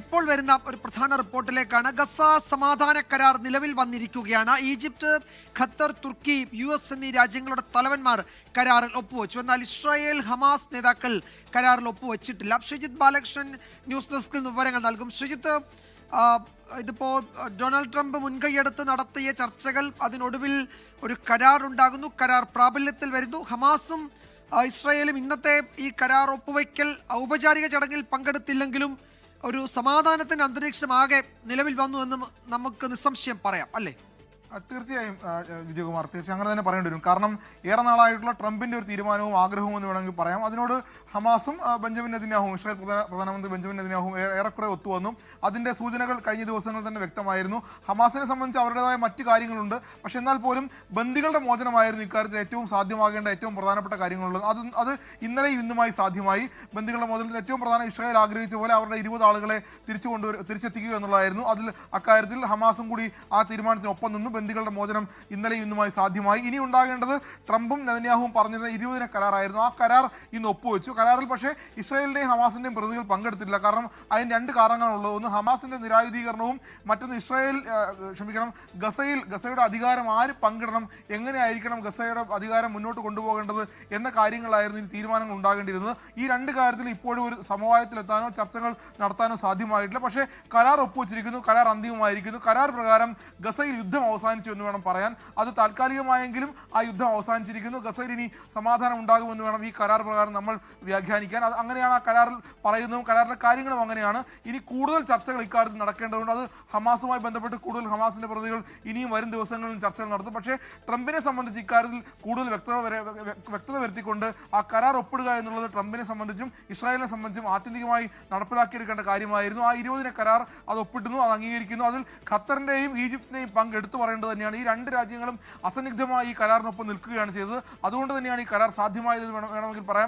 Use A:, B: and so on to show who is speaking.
A: ഇപ്പോൾ വരുന്ന ഒരു പ്രധാന റിപ്പോർട്ടിലേക്കാണ് ഗസ സമാധാന കരാർ നിലവിൽ വന്നിരിക്കുകയാണ്. ഈജിപ്ത് ഖത്തർ തുർക്കി യു എസ് എന്നീ രാജ്യങ്ങളുടെ തലവന്മാർ കരാറിൽ ഒപ്പുവെച്ചു. എന്നാൽ ഇസ്രായേൽ ഹമാസ് നേതാക്കൾ കരാറിൽ ഒപ്പുവെച്ചിട്ടില്ല. ഷിജിത് ബാലകൃഷ്ണൻ ന്യൂസ് ഡെസ്കിൽ നിന്ന് വിവരങ്ങൾ നൽകും. ശ്രീജിത്ത് ഇതിപ്പോൾ ഇതിപ്പോ ഡൊണാൾഡ് ട്രംപ് മുൻകൈയെടുത്ത് നടത്തിയ ചർച്ചകൾ അതിനൊടുവിൽ ഒരു കരാർ ഉണ്ടാകുന്നു. കരാർ പ്രാബല്യത്തിൽ വരുന്നു. ഹമാസും ഇസ്രായേലും ഇന്നത്തെ ഈ കരാർ ഒപ്പുവയ്ക്കൽ ഔപചാരിക ചടങ്ങിൽ പങ്കെടുത്തില്ലെങ്കിലും ഒരു സമാധാനത്തിന്റെ അന്തരീക്ഷമാകെ നിലവിൽ വന്നു എന്ന് നമുക്ക് നിസ്സംശയം പറയാം അല്ലേ?
B: തീർച്ചയായും വിജയകുമാർ തീർച്ചയായും അങ്ങനെ തന്നെ പറയേണ്ടി വരും. കാരണം ഏറെ നാളായിട്ടുള്ള ട്രംപിന്റെ ഒരു തീരുമാനവും ആഗ്രഹവും എന്ന് വേണമെങ്കിൽ പറയാം. അതിനോട് ഹമാസും ബെഞ്ചമിൻ നദിനാഹും ഇസ്രായേൽ പ്രധാന- പ്രധാനമന്ത്രി ബെഞ്ചമിൻ നദിനാഹും ഏറെക്കുറെ ഒത്തുവന്നു. അതിന്റെ സൂചനകൾ കഴിഞ്ഞ ദിവസങ്ങളിൽ തന്നെ വ്യക്തമായിരുന്നു. ഹമാസിനെ സംബന്ധിച്ച് അവരുടേതായ മറ്റു കാര്യങ്ങളുണ്ട്. പക്ഷെ എന്നാൽ പോലും ബന്ദികളുടെ മോചനമായിരുന്നു ഇക്കാര്യത്തിൽ ഏറ്റവും സാധ്യമാകേണ്ട ഏറ്റവും പ്രധാനപ്പെട്ട കാര്യങ്ങളുള്ളത്. അത് അത് ഇന്നലെയും ഇന്നുമായി സാധ്യമായി. ബന്ദികളുടെ മോചനത്തിൽ ഏറ്റവും പ്രധാന ഇസ്രായേൽ ആഗ്രഹിച്ച പോലെ അവരുടെ ഇരുപത് ആളുകളെ തിരിച്ചു കൊണ്ടുവരും തിരിച്ചെത്തിക്കുക എന്നുള്ളതായിരുന്നു. അതിൽ അക്കാര്യത്തിൽ ഹമാസും കൂടി ആ തീരുമാനത്തിനൊപ്പം നിന്നു. ബന്ദികളുടെ മോചനം ഇന്നലെ ഇന്നുമായി സാധ്യമായി. ഇനി ഉണ്ടാകേണ്ടത് ട്രംപും നെതന്യാഹുവും പറഞ്ഞത് ഇരുപതിന കരാറായിരുന്നു. ആ കരാർ ഇന്ന് ഒപ്പുവെച്ചു. കരാറിൽ പക്ഷേ ഇസ്രായേലിന്റെയും ഹമാസിന്റെയും പ്രതികൾ പങ്കെടുത്തില്ല കാരണം അതിന് രണ്ട് കാരണങ്ങളുള്ളത്. ഒന്ന് ഹമാസിന്റെ നിരായുധീകരണവും മറ്റൊന്ന് ഇസ്രായേൽ ക്ഷമിക്കണം ഗസയിൽ ഗസയുടെ അധികാരം ആര് പങ്കിടണം എങ്ങനെയായിരിക്കണം ഗസയുടെ അധികാരം മുന്നോട്ട് കൊണ്ടുപോകേണ്ടത് എന്ന കാര്യങ്ങളായിരുന്നു ഈ തീരുമാനങ്ങൾ ഉണ്ടാകേണ്ടിരുന്നത് ഈ രണ്ട് കാര്യത്തിൽ ഇപ്പോഴും ഒരു സമവായത്തിലെത്താനോ ചർച്ചകൾ നടത്താനോ സാധ്യമായിട്ടില്ല. പക്ഷേ കരാർ ഒപ്പുവെച്ചിരിക്കുന്നു. കരാർ അന്തിമമായിരിക്കുന്നു. കരാർ പ്രകാരം ഗസയിൽ യുദ്ധം അവസാനിച്ചു എന്ന് വേണം പറയാൻ. അത് താൽക്കാലികമായെങ്കിലും ആ യുദ്ധം അവസാനിച്ചിരിക്കുന്നു. ഗസയിൽ ഇനി സമാധാനം ഉണ്ടാകുമെന്ന് വേണം ഈ കരാർ പ്രകാരം നമ്മൾ വ്യാഖ്യാനിക്കാൻ. അത് അങ്ങനെയാണ് ആ കരാറിൽ പറയുന്നതും കരാറിലെ കാര്യങ്ങളും അങ്ങനെയാണ്. ഇനി കൂടുതൽ ചർച്ചകൾ ഇക്കാര്യത്തിൽ നടക്കേണ്ടതുണ്ട്. അത് ഹമാസുമായി ബന്ധപ്പെട്ട് കൂടുതൽ ഹമാസിന്റെ പ്രതികൾ ഇനിയും വരും ദിവസങ്ങളിൽ ചർച്ചകൾ നടത്തും. പക്ഷേ ട്രംപിനെ സംബന്ധിച്ച് ഇക്കാര്യത്തിൽ കൂടുതൽ വ്യക്തത വ്യക്തത വരുത്തിക്കൊണ്ട് ആ കരാർ ഒപ്പിടുക എന്നുള്ളത് ട്രംപിനെ സംബന്ധിച്ചും ഇസ്രായേലിനെ സംബന്ധിച്ചും ആത്യന്തികമായി നടപ്പിലാക്കിയെടുക്കേണ്ട കാര്യമായിരുന്നു. ആ ഇരുപതിനെ കരാർ അത് ഒപ്പിട്ടുന്നു അത് അംഗീകരിക്കുന്നു. അതിൽ ഖത്തറിന്റെയും ഈജിപ്തിന്റെയും പങ്ക് എടുത്തു പറയേണ്ടത് തന്നെയാണ്. ഈ രണ്ട് രാജ്യങ്ങളും അസന്നിഗ്ധമായി ഈ കരാറിനൊപ്പം നിൽക്കുകയാണ് ചെയ്തത്. അതുകൊണ്ട് തന്നെയാണ് ഈ കരാർ സാധ്യമായതെന്ന് വേണം വേണമെങ്കിൽ പറയാം.